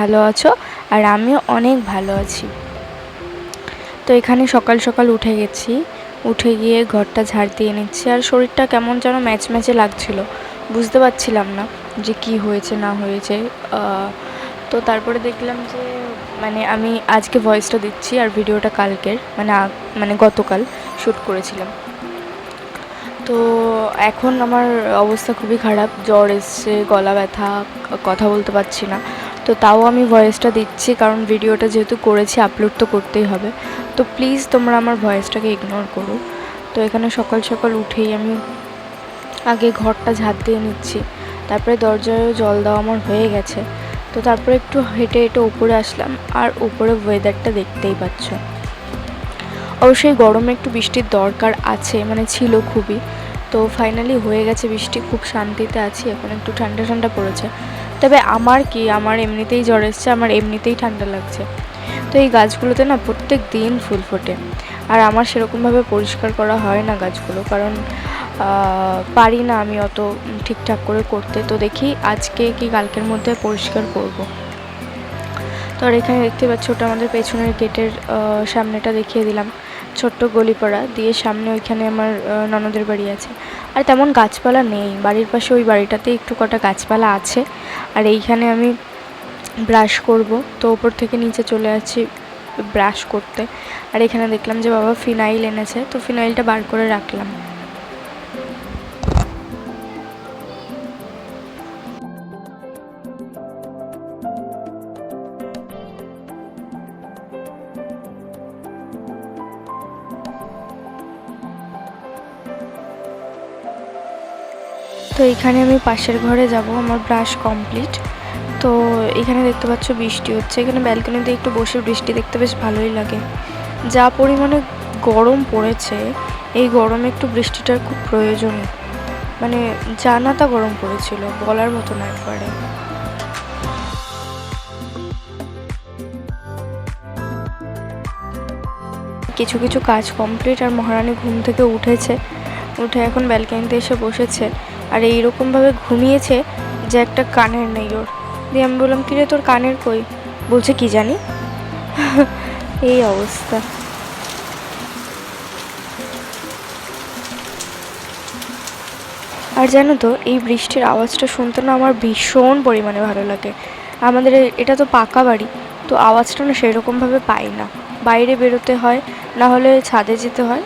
ভালো আছো আর আমিও অনেক ভালো আছি। তো এখানে সকাল সকাল উঠে গেছি, উঠে গিয়ে ঘরটা ঝাড় দিয়ে নিচ্ছি আর শরীরটা কেমন যেন ম্যাচ ম্যাচে লাগছিল, বুঝতে পারছিলাম না যে কি হয়েছে, না হয়েছে তো তারপরে দেখলাম যে মানে আমি আজকে ভয়েসটা দিচ্ছি আর ভিডিওটা কালকের মানে মানে গতকাল শ্যুট করেছিলাম। তো এখন আমার অবস্থা খুবই খারাপ, জ্বর এসছে, গলা ব্যথা কথা বলতে পারছি না। তো তাও আমি ভয়েসটা দিচ্ছি, কারণ ভিডিওটা যেহেতু করেছি আপলোড তো করতেই হবে। তো প্লিজ তোমরা আমার ভয়েসটাকে ইগনোর করো। তো এখানে সকাল সকাল উঠেই আমি আগে ঘরটা ঝাঁপ দিয়ে নিচ্ছি। তারপরে দরজায় জল দেওয়া আমার হয়ে গেছে। তো তারপরে একটু হেঁটে হেঁটে উপরে আসলাম, আর উপরে ওয়েদারটা দেখতেই পাচ্ছ। অবশ্যই গরমে একটু বৃষ্টির দরকার আছে মানে ছিল খুবই। তো ফাইনালি হয়ে গেছে বৃষ্টি, খুব শান্তিতে আছি, এখন একটু ঠান্ডা ঠান্ডা পড়েছে। তবে আমার কি, আমার এমনিতেই জ্বর এসছে, আমার এমনিতেই ঠান্ডা লাগছে। তো এই গাছগুলোতে না প্রত্যেক দিন ফুল ফোটে। আর আমার সেরকমভাবে পরিষ্কার করা হয় না গাছগুলো, কারণ পারি না আমি অত ঠিকঠাক করে করতে। তো দেখি আজকে কি কালকের মধ্যে পরিষ্কার করব। তো আর এখানে দেখতে পাচ্ছ ওটা আমাদের পেছনের গেটের সামনেটা দেখিয়ে দিলাম। ছোট্ট গলিপাড়া দিয়ে সামনে ওইখানে আমার ননদের বাড়ি আছে। আর তেমন গাছপালা নেই। বাড়ির পাশে ওই বাড়িটাতে একটু কটা গাছপালা আছে। আর এইখানে আমি ব্রাশ করব। তো ওপর থেকে নিচে চলে আসছি ব্রাশ করতে। আর এখানে দেখলাম যে বাবা ফিনাইল এনেছে। তো ফিনাইলটা বার করে রাখলাম। তো এখানে আমি পাশের ঘরে যাব, আমার ব্রাশ কমপ্লিট। তো এখানে দেখতে পাচ্ছ বৃষ্টি হচ্ছে, এখানে ব্যালকনিতে একটু বসে বৃষ্টি দেখতে বেশ ভালোই লাগে। যা পরিমাণে গরম পড়েছে, এই গরমে একটু বৃষ্টিটার খুব প্রয়োজন মানে জানাতা গরম পড়েছিল, বলার মতো না একবারে। কিছু কিছু কাজ কমপ্লিট আর মহারানী ঘুম থেকে উঠেছে, উঠে এখন ব্যালকনিতে এসে বসেছে। আর এইরকমভাবে ঘুমিয়েছে যে একটা কানের নেই ওর। দিয়ে আমি বললাম, কিরে, তোর কানের কই? বলছে, কি জানি। এই অবস্থা। আর জানো তো, এই বৃষ্টির আওয়াজটা শুনতে না আমার ভীষণ পরিমাণে ভালো লাগে। আমাদের এটা তো পাকা বাড়ি, তো আওয়াজটা না সেরকমভাবে পাই না। বাইরে বেরোতে হয়, না হলে ছাদে যেতে হয়।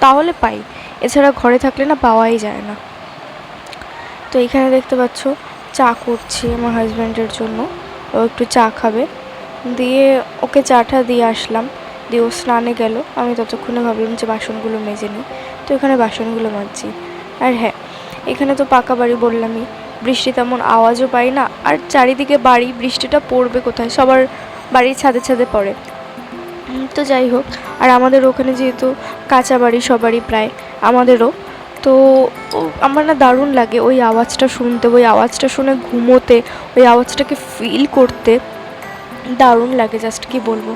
তাহলে পাই। এছাড়া ঘরে থাকলে না পাওয়াই যায় না। তো এখানে দেখতে পাচ্ছ, চা করছি আমার হাজব্যান্ডের জন্য। ও একটু চা খাবে। দিয়ে ওকে চাটা দিয়ে আসলাম। দিয়ে ও স্নানে গেল। আমি ততক্ষণে ভাবলাম যে বাসনগুলো মেজে নিই। তো এখানে বাসনগুলো মাজছি। আর হ্যাঁ এখানে তো পাকা বাড়ি বললামই। বৃষ্টি তেমন আওয়াজও পাই না। আর চারিদিকে বাড়ি, বৃষ্টিটা পড়বে কোথায়? সবার বাড়ির ছাদে ছাদে পড়ে। তো যাই হোক, আর আমাদের ওখানে যেহেতু কাঁচা বাড়ি সবারই প্রায়, আমাদেরও। তো আমার না দারুণ লাগে ওই আওয়াজটা শুনতে, ওই আওয়াজটা শুনে ঘুমোতে, ওই আওয়াজটাকে ফিল করতে। দারুণ লাগে জাস্ট কি বলব।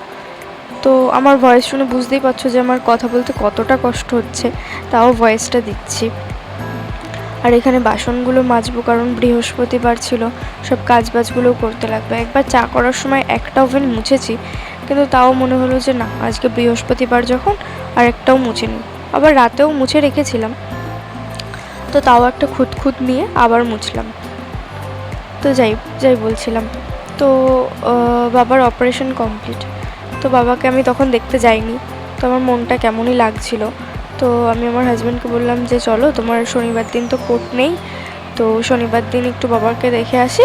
তো আমার ভয়েস শুনে বুঝতেই পারছ যে আমার কথা বলতে কতটা কষ্ট হচ্ছে, তাও ভয়েসটা দিচ্ছি। আর এখানে বাসনগুলো মাজবো কারণ বৃহস্পতিবার ছিল, সব কাজ বাজগুলোও করতে লাগবে। একবার চা করার সময় একটা ওভেন মুছেছি, কিন্তু তাও মনে হলো যে না, আজকে বৃহস্পতিবার যখন, আর একটাও মুছিনি। আবার রাতেও মুছে রেখেছিলাম তো তাও একটা খুঁতখুত নিয়ে আবার মুছলাম। তো যাই যাই বলছিলাম। তো বাবার অপারেশন কমপ্লিট তো বাবাকে আমি তখন দেখতে যাইনি। তো আমার মনটা কেমনই লাগছিল। তো আমি আমার হাজব্যান্ডকে বললাম যে, চলো, তোমার শনিবার দিন তো কোর্ট নেই। তো শনিবার দিন একটু বাবাকে দেখে আসি,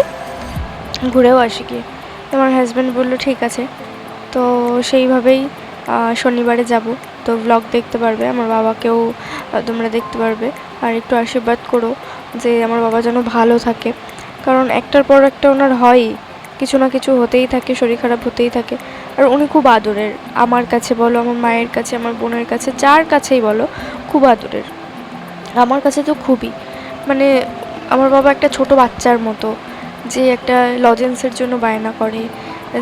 ঘুরেও আসি গিয়ে। আমার হাজব্যান্ড বলল, ঠিক আছে। তো সেইভাবেই শনিবারে যাব। তো ব্লগ দেখতে পারবে। আমার বাবাকেও তোমরা দেখতে পারবে। আর একটু আশীর্বাদ করো যে আমার বাবা যেন ভালো থাকে। কারণ একটার পর একটা ওনার হয়ই কিছু না কিছু হতেই থাকে, শরীর খারাপ হতেই থাকে। আর উনি খুব আদরের। আমার কাছে বলো, আমার মায়ের কাছে, আমার বোনের কাছে, যার কাছেই বলো, খুব আদরের। আমার কাছে তো খুবই। মানে আমার বাবা একটা ছোট বাচ্চার মতো, যে একটা লজেন্সের জন্য বায়না করে,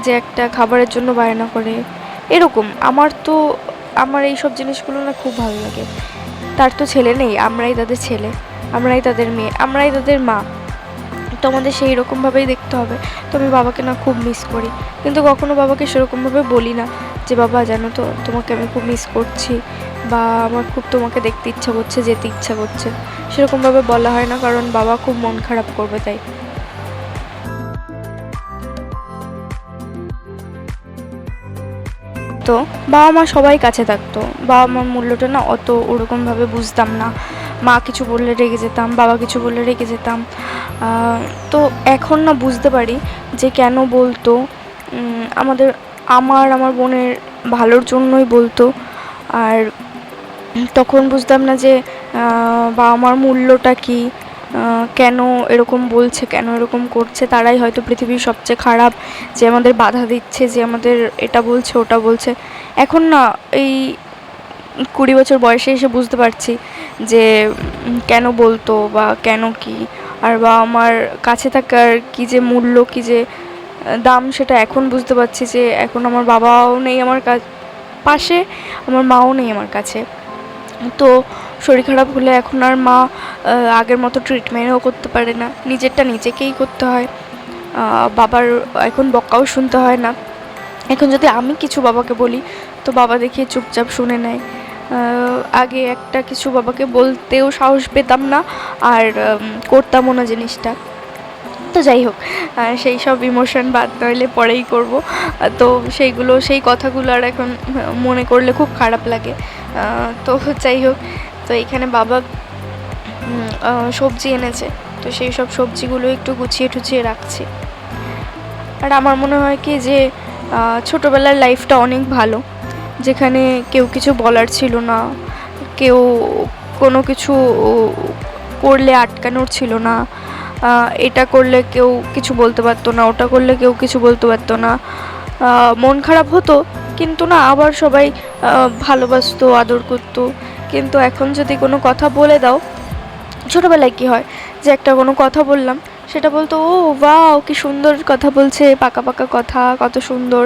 যে একটা খাবারের জন্য বায়না করে। এরকম। আমার তো, আমার এই সব জিনিসগুলো না খুব ভালো লাগে। তার তো ছেলে নেই, আমরাই তাদের ছেলে, আমরাই তাদের মেয়ে, আমরাই তাদের মা। তোমাদের সেই রকমভাবেই দেখতে হবে। তো আমি বাবাকে না খুব মিস করি। কিন্তু কখনো বাবাকে সেরকমভাবে বলি না যে, বাবা, জানো তো, তোমাকে আমি খুব মিস করছি বা আমার খুব তোমাকে দেখতে ইচ্ছা করছে, যেতে ইচ্ছা করছে। সেরকমভাবে বলা হয় না, কারণ বাবা খুব মন খারাপ করবে তাই। তো বাবা মা সবাই কাছে থাকতো। বাবা মার মূল্যটা না অত ওরকমভাবে বুঝতাম না। মা কিছু বললে রেগে যেতাম, বাবা কিছু বললে রেগে যেতাম। তো এখন না বুঝতে পারি যে কেন বলতো। আমাদের, আমার আমার বোনের ভালোর জন্যই বলতো। আর তখন বুঝতাম না যে বাবা মার মূল্যটা কী। কেন এরকম বলছে, কেন এরকম করছে, তারাই হয়তো পৃথিবীর সবচেয়ে খারাপ, যে আমাদের বাধা দিচ্ছে, যে আমাদের এটা বলছে, ওটা বলছে। এখন না, এই কুড়ি বছর বয়সে এসে বুঝতে পারছি যে কেন বলতো বা কেন কি, আর বা আমার কাছে থাকার কি যে মূল্য, কি যে দাম, সেটা এখন বুঝতে পারছি যে, এখন আমার বাবাও নেই আমার কা- পাশে, আমার মাও নেই আমার কাছে। তো শরীর খারাপ হলে এখন আর মা আগের মতো ট্রিটমেন্টও করতে পারে না। নিজেরটা নিজেকেই করতে হয়। বাবার এখন বকাও শুনতে হয় না। এখন যদি আমি কিছু বাবাকে বলি, তো বাবা দেখিয়ে চুপচাপ শুনে নেয়। আগে একটা কিছু বাবাকে বলতেও সাহস পেতাম না, আর করতামও না জিনিসটা। তো যাই হোক সেই সব ইমোশন বাদ নইলে পরেই করব। তো সেইগুলো, সেই কথাগুলো আর এখন মনে করলে খুব খারাপ লাগে। তো যাই হোক তো এখানে বাবা সবজি এনেছে। তো সেই সব সবজিগুলো একটু গুছিয়ে টুছিয়ে রাখছি। আর আমার মনে হয় কি যে ছোটোবেলার লাইফটা অনেক ভালো। যেখানে কেউ কিছু বলার ছিল না, কেউ কোনো কিছু করলে আটকানোর ছিল না। এটা করলে কেউ কিছু বলতে পারতো না, ওটা করলে কেউ কিছু বলতে পারতো না। মন খারাপ হতো, কিন্তু না, আবার সবাই ভালোবাসতো, আদর করতো। কিন্তু এখন যদি কোনো কথা বলে দাও, ছোটোবেলায় কী হয় যে একটা কোনো কথা বললাম, সেটা বলতো, ও বাও কি সুন্দর কথা বলছে, পাকা পাকা কথা, কত সুন্দর।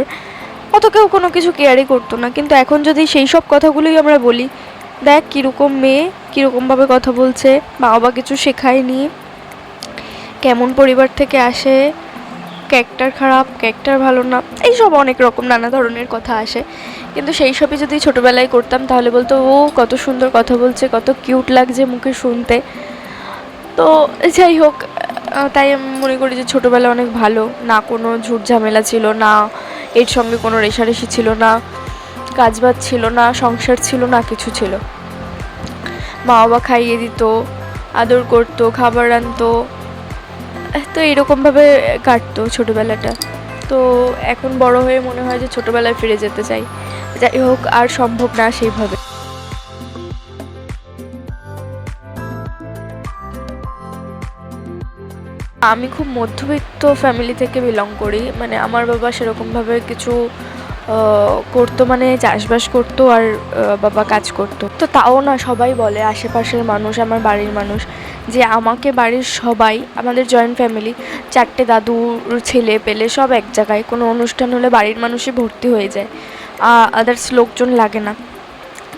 অত কেউ কোনো কিছু কেয়ারই করতো না। কিন্তু এখন যদি সেই সব কথাগুলোই আমরা বলি, দেখ, কীরকম মেয়ে, কীরকমভাবে কথা বলছে বাবা কিছু শেখায়নি, কেমন পরিবার থেকে আসে ক্যারেক্টার খারাপ, ক্যারেক্টার ভালো না, এইসব অনেক রকম নানা ধরনের কথা আসে। কিন্তু সেই সবই যদি ছোটোবেলায় করতাম, তাহলে বলতো, ও কত সুন্দর কথা বলছে, কত কিউট লাগছে মুখে শুনতে। তো যাই হোক তাই আমি মনে করি যে ছোটোবেলা অনেক ভালো। না কোনো ঝুট ঝামেলা ছিল না, এর সঙ্গে কোনো রেশারেশি ছিল না, কাজবাজ ছিল না, সংসার ছিল না, কিছু ছিল। মা বাবা খাইয়ে দিত, আদর করতো, খাবার আনতো তো এরকমভাবে কাটতো ছোটোবেলাটা। তো এখন বড় হয়ে মনে হয় যে ছোটোবেলায় ফিরে যেতে চাই। যাই হোক, আর সম্ভব না সেইভাবে। আমি খুব মধ্যবিত্ত ফ্যামিলি থেকে বিলং করি। মানে আমার বাবা সেরকমভাবে কিছু করতো মানে চাষবাস করতো আর বাবা কাজ করতো। তো তাও না সবাই বলে, আশেপাশের মানুষ, আমার বাড়ির মানুষ, যে আমাকে বাড়ির সবাই, আমাদের জয়েন্ট ফ্যামিলি চারটে দাদুর ছেলে, পেলে সব এক জায়গায়। কোনো অনুষ্ঠান হলে বাড়ির মানুষই ভর্তি হয়ে যায়। আদার্স লোকজন লাগে না।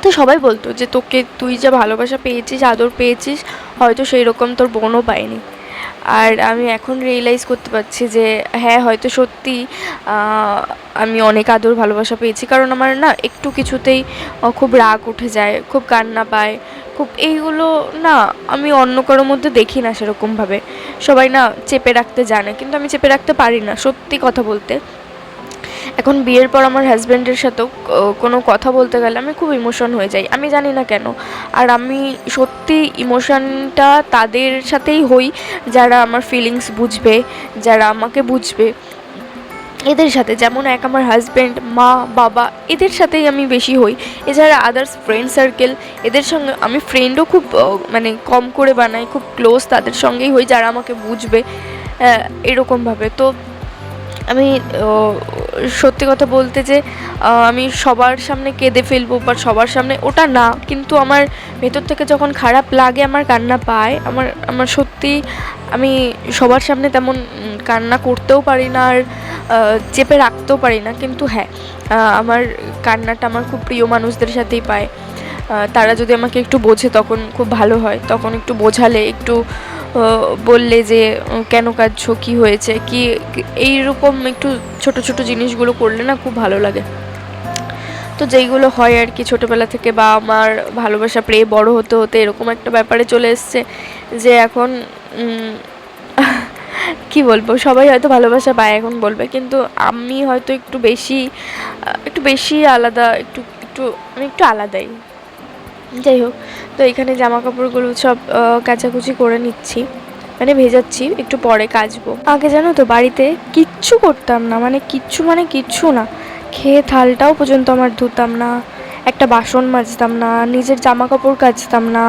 তো সবাই বলতো যে, তোকে তুই যা ভালোবাসা পেয়েছিস, আদর পেয়েছিস, হয়তো সেই রকম তোর বোনও পায়নি। আর আমি এখন রিয়েলাইজ করতে পারছি যে হ্যাঁ হয়তো সত্যি আমি অনেক আদর ভালোবাসা পেয়েছি। কারণ আমার না একটু কিছুতেই খুব রাগ উঠে যায়, খুব কান্না পায়, খুব এইগুলো না আমি অন্য কারোর মধ্যে দেখি না সেরকমভাবে। সবাই না চেপে রাখতে জানে, কিন্তু আমি চেপে রাখতে পারি না, সত্যি কথা বলতে। এখন বিয়ের পর আমার হাজব্যান্ডের সাথেও কোনো কথা বলতে গেলে আমি খুব ইমোশন হয়ে যাই। আমি জানি না কেন। আর আমি সত্যি ইমোশনটা তাদের সাথেই হই যারা আমার ফিলিংস বুঝবে যারা আমাকে বুঝবে। এদের সাথে যেমন এক আমার হাজব্যান্ড মা বাবা এদের সাথেই আমি বেশি হই। এছাড়া আদার্স ফ্রেন্ড সার্কেল এদের সঙ্গে আমি ফ্রেন্ডও খুব মানে কম করে বানাই খুব ক্লোজ তাদের সঙ্গেই হই যারা আমাকে বুঝবে আহ, এরকমভাবে। তো আমি সত্যি কথা বলতে যে আমি সবার সামনে কেঁদে ফেলব বা সবার সামনে ওটা না, কিন্তু আমার ভেতর থেকে যখন খারাপ লাগে, আমার কান্না পায়, আমার আমার সত্যি আমি সবার সামনে তেমন কান্না করতেও পারি না আর চেপে রাখতেও পারি না, কিন্তু হ্যাঁ আমার কান্নাটা আমার খুব প্রিয় মানুষদের সাথেই পায়। তারা যদি আমাকে একটু বোঝে তখন খুব ভালো হয়, তখন একটু বোঝালে, একটু বললে যে কেন কাঁদছো, কী হয়েছে, কি, এইরকম একটু ছোট ছোট জিনিসগুলো করলে না খুব ভালো লাগে। তো যেইগুলো হয় আর কি ছোটোবেলা থেকে বা আমার ভালোবাসা পেয়ে বড় হতে হতে এরকম একটা ব্যাপারে চলে এসছে যে এখন কি বলব, সবাই হয়তো ভালোবাসা পায় এখন বলবে, কিন্তু আমি হয়তো একটু বেশি একটু বেশি আলাদা, একটু একটু, আমি একটু আলাদাই। যাই হোক, তো এখানে জামা কাপড়গুলো সব কাচাকুচি করে নিচ্ছি। মানে ভেজাচ্ছি, একটু পরে কাচবো। আগে জানো তো, বাড়িতে কিচ্ছু করতাম না মানে কিচ্ছু মানে কিচ্ছু না। খেয়ে থালটাও পর্যন্ত আমার ধুতাম না, একটা বাসন মাজতাম না, নিজের জামা কাপড় কাচতাম না,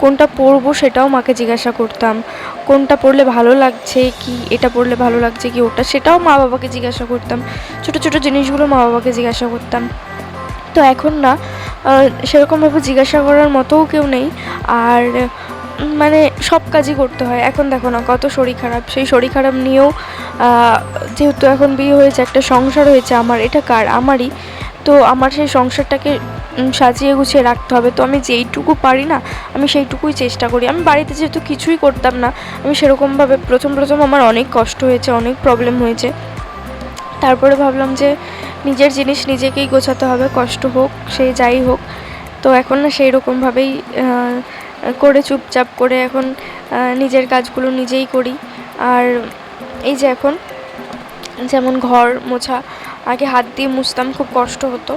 কোনটা পরবো সেটাও মাকে জিজ্ঞাসা করতাম। কোনটা পরলে ভালো লাগছে, কি এটা পরলে ভালো লাগছে, কি ওটা, সেটাও মা বাবাকে জিজ্ঞাসা করতাম। ছোট ছোট জিনিসগুলো মা বাবাকে জিজ্ঞাসা করতাম। তো এখন না সেরকমভাবে জিজ্ঞাসা করার মতোও কেউ নেই। আর মানে সব কাজই করতে হয়। এখন দেখো না, কত শরীর খারাপ। সেই শরীর খারাপ নিয়েও যেহেতু এখন বিয়ে হয়েছে, একটা সংসার হয়েছে আমার, এটা কার? আমারই। তো আমার সেই সংসারটাকে সাজিয়ে গুছিয়ে রাখতে হবে। তো আমি যেইটুকু পারি না, আমি সেইটুকুই চেষ্টা করি। আমি বাড়িতে যেহেতু কিছুই করতাম না, আমি সেরকমভাবে প্রথম প্রথম আমার অনেক কষ্ট হয়েছে, অনেক প্রবলেম হয়েছে। তারপরে ভাবলাম যে নিজের জিনিস নিজেকেই গোছাতে হবে, কষ্ট হোক, সে যাই হোক। তো এখন না সেই রকমভাবেই করে চুপচাপ করে এখন নিজের কাজগুলো নিজেই করি। আর এই যে এখন, যেমন ঘর মোছা, আগে হাত দিয়ে মুছতাম, খুব কষ্ট হতো।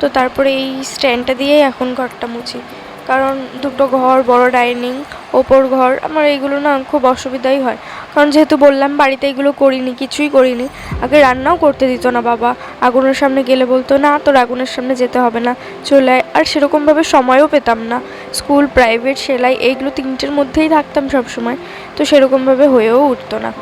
তো তারপরে এই স্ট্যান্ডটা দিয়েই এখন ঘরটা মুছি। কারণ দুটো ঘর, বড় ডাইনিং, ওপর ঘর, আমার এইগুলো না খুব অসুবিধাই হয়। কারণ যেহেতু বললাম বাড়িতে এগুলো করিনি, কিছুই করিনি, আগে রান্নাও করতে দিত না বাবা। আগুনের সামনে গেলে বলতো, না, তোর আগুনের সামনে যেতে হবে না, চলে আয়। আর সেরকমভাবে সময়ও পেতাম না। স্কুল, প্রাইভেট, সেলাই, এইগুলো তিনটের মধ্যেই থাকতাম সব সময় তো সেরকমভাবে হয়েও উঠতো না।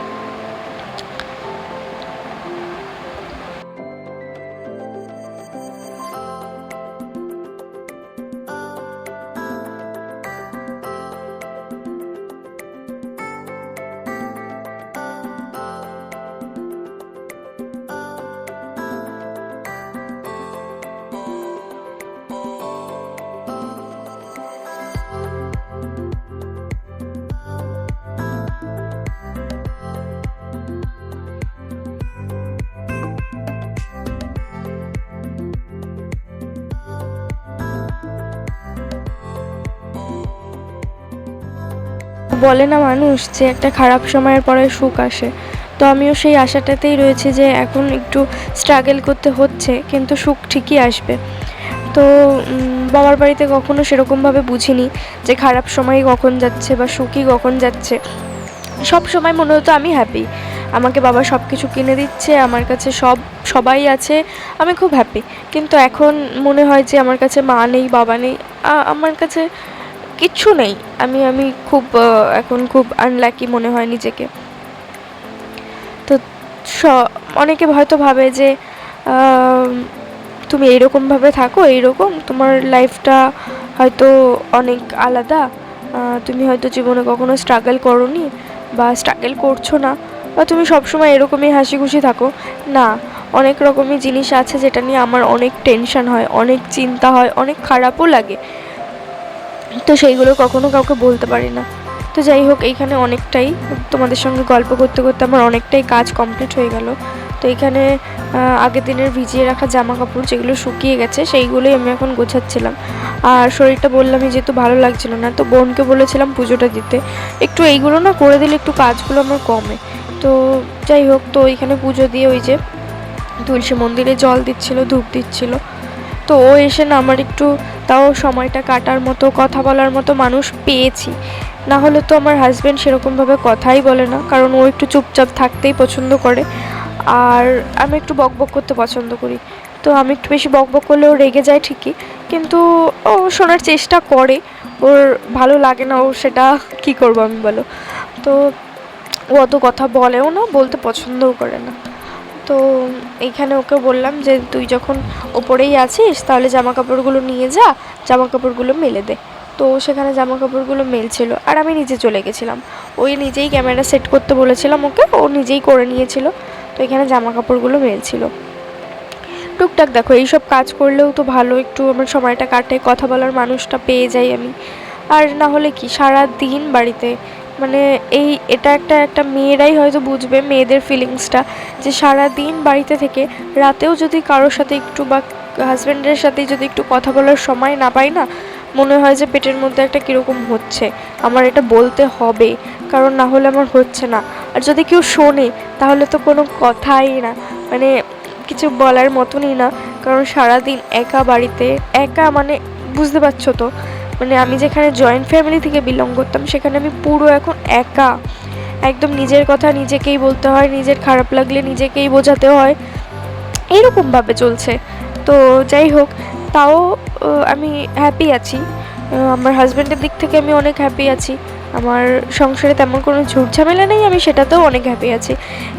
বলে না মানুষ যে একটা খারাপ সময়ের পরে সুখ আসে। তো আমিও সেই আশাটাতেই রয়েছে যে এখন একটু স্ট্রাগল করতে হচ্ছে, কিন্তু সুখ ঠিকই আসবে। তো বাবার বাড়িতে কখনো সেরকমভাবে বুঝিনি যে খারাপ সময় কখন যাচ্ছে বা সুখই কখন যাচ্ছে। সব সময় মনে হতো আমি হ্যাপি আমাকে বাবা সব কিছু কিনে দিচ্ছে, আমার কাছে সব, সবাই আছে, আমি খুব হ্যাপি কিন্তু এখন মনে হয় যে আমার কাছে মা নেই, বাবা নেই আমার কাছে কিচ্ছু নেই। আমি আমি খুব এখন খুব আনলাকি মনে হয় নিজেকে। তো অনেকে হয়তো ভাবে যে তুমি এইরকমভাবে থাকো, এইরকম। তোমার লাইফটা হয়তো অনেক আলাদা। তুমি হয়তো জীবনে কখনো স্ট্রাগল করোনি বা স্ট্রাগল করছ না বা তুমি সবসময় এরকমই হাসি খুশি থাকো। না, অনেক রকমই জিনিস আছে যেটা নিয়ে আমার অনেক টেনশন হয়, অনেক চিন্তা হয়, অনেক খারাপও লাগে। তো সেইগুলো কখনো কাউকে বলতে পারি না। তো যাই হোক, এইখানে অনেকটাই তোমাদের সঙ্গে গল্প করতে করতে আমার অনেকটাই কাজ কমপ্লিট হয়ে গেল। তো এখানে আগের দিনের ভিজিয়ে রাখা জামা কাপড় যেগুলো শুকিয়ে গেছে, সেইগুলোই আমি এখন গোছাচ্ছিলাম। আর শরীরটা বললামই যেহেতু ভালো লাগছিল না, তো বোনকে বলেছিলাম পুজোটা দিতে। একটু এইগুলো না করে দিলে একটু কাজগুলো আমার কমে। তো যাই হোক, তো এখানে পুজো দিয়ে ওই যে তুলসী মন্দিরে জল দিচ্ছিল, ধূপ দিচ্ছিল। তো ও এসে না আমার একটু তাও সময়টা কাটার মতো, কথা বলার মতো মানুষ পেয়েছি। না হলে তো আমার হাজব্যান্ড সেরকমভাবে কথাই বলে না, কারণ ও একটু চুপচাপ থাকতেই পছন্দ করে। আর আমি একটু বকবক করতে পছন্দ করি। তো আমি একটু বেশি বকবক করলে ও রেগে যায় ঠিকই, কিন্তু ও শোনার চেষ্টা করে। ওর ভালো লাগে না ও সেটা কি করব আমি বলো। তো ও অত কথা বলেও না, বলতে পছন্দও করে না। তো এইখানে ওকে বললাম যে, তুই যখন ওপরেই আছিস, তাহলে জামা কাপড়গুলো নিয়ে যা জামা কাপড়গুলো মেলে দে। তো সেখানে জামা কাপড়গুলো মেলছিল আর আমি নিচে চলে গেছিলাম। ওই নিজেই ক্যামেরা সেট করতে বলেছিলাম ওকে, ও নিজেই করে নিয়েছিল। তো এখানে জামা কাপড়গুলো মেলছিল। টুকটাক দেখো, এইসব কাজ করলেও তো ভালো, একটু আমার সময়টা কাটে, কথা বলার মানুষটা পেয়ে যাই আমি। আর না হলে কি সারা দিন বাড়িতে মানে এই, এটা একটা একটা মেয়েরাই হয়তো বুঝবে মেয়েদের ফিলিংসটা যে সারা দিন বাড়িতে থেকে রাতেও যদি কারোর সাথে একটু বা হাজব্যান্ডের সাথে যদি একটু কথা বলার সময় না পাই না, মনে হয় যে পেটের মধ্যে একটা কীরকম হচ্ছে। আমার এটা বলতে হবে, কারণ না হলে আমার হচ্ছে না। আর যদি কেউ শোনে, তাহলে তো কোনো কথাই না। মানে কিছু বলার মতনই না, কারণ সারাদিন একা বাড়িতে, একা মানে বুঝতে পারছ তো? মানে আমি যেখানে জয়েন্ট ফ্যামিলি থেকে বিলং করতাম, সেখানে আমি পুরো এখন একা। একদম নিজের কথা নিজেকেই বলতে হয়, নিজের খারাপ লাগলে নিজেকেই বোঝাতে হয়। এরকমভাবে চলছে। তো যাই হোক, তাও আমি হ্যাপি আছি। আমার হাজব্যান্ডের দিক থেকে আমি অনেক হ্যাপি আছি। আমার সংসারে তেমন কোনো ঝুট ঝামেলা নেই, আমি সেটাতেও অনেক হ্যাপি আছি।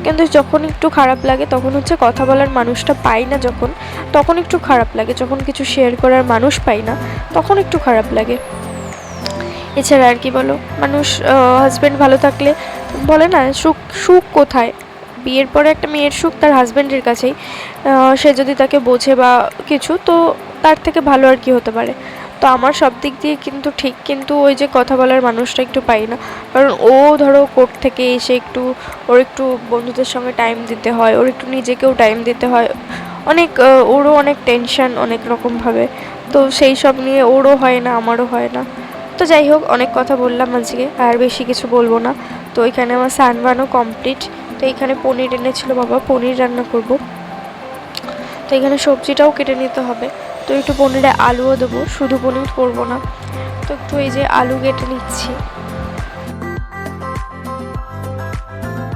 কিন্তু যখন একটু খারাপ লাগে, তখন হচ্ছে কথা বলার মানুষটা পাই না যখন, তখন একটু খারাপ লাগে। যখন কিছু শেয়ার করার মানুষ পাই না, তখন একটু খারাপ লাগে। এছাড়া আর কি বলো? মানুষ হাজব্যান্ড ভালো থাকলে, বলে না, সুখ সুখ কোথায়? বিয়ের পরে একটা মেয়ের সুখ তার হাজব্যান্ডের কাছেই। সে যদি তাকে বোঝে বা কিছু, তো তার থেকে ভালো আর কি হতে পারে? তো আমার সব দিক দিয়ে কিন্তু ঠিক, কিন্তু ওই যে কথা বলার মানুষটা একটু পাই না। কারণ ও ধরো কোর্ট থেকে এসে একটু, ওর একটু বন্ধুদের সঙ্গে টাইম দিতে হয়, ওর একটু নিজেকেও টাইম দিতে হয়। অনেক ওরও অনেক টেনশন অনেক রকমভাবে। তো সেই সব নিয়ে ওরও হয় না, আমারও হয় না। তো যাই হোক, অনেক কথা বললাম আজকে, আর বেশি কিছু বলব না। তো এখানে আমার সানবানও কমপ্লিট তো এখানে পনির এনেছিল বাবা, পনির রান্না করব। তো এখানে সবজিটাও কেটে নিতে হবে। তো একটু পনিরে আলুও দেবো, শুধু পনির করব না। তো একটু এই যে আলু কেটে নিচ্ছি।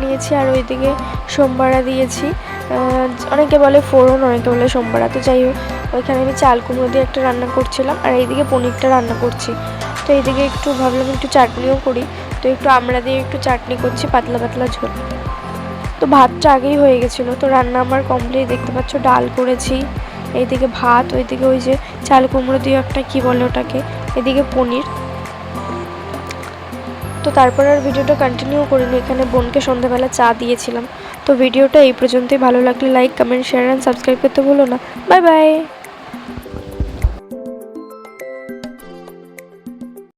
নিয়েছি আর ওইদিকে সোমবারা দিয়েছি। অনেকে বলে ফোড়ন, অনেকে বলে সোমবারা তো যাই হোক, ওইখানে আমি চাল কুমড়ো দিয়ে একটা রান্না করছিলাম আর এইদিকে পনিরটা রান্না করছি। তো এইদিকে একটু ভাবলাম একটু চাটনিও করি। তো একটু আমরা দিয়ে একটু চাটনি করছি, পাতলা পাতলা ঝোল। তো ভাতটা আগেই হয়ে গেছিল, তো রান্না আমার কমপ্লিট দেখতে পাচ্ছ, ডাল করেছি। এইদিকে ভাত, ওইদিকে ওই যে চাল কুমড়ো দিয়ে একটা কী বলে ওটাকে, এদিকে পনির। তো তারপর আর ভিডিওটা কন্টিনিউ করিনি, এখানে বোনকে সন্ধ্যাবেলা চা দিয়েছিলাম। তো ভিডিওটা এই পর্যন্তই, ভালো লাগলে like comment share and subscribe করতে ভুলো না। Bye bye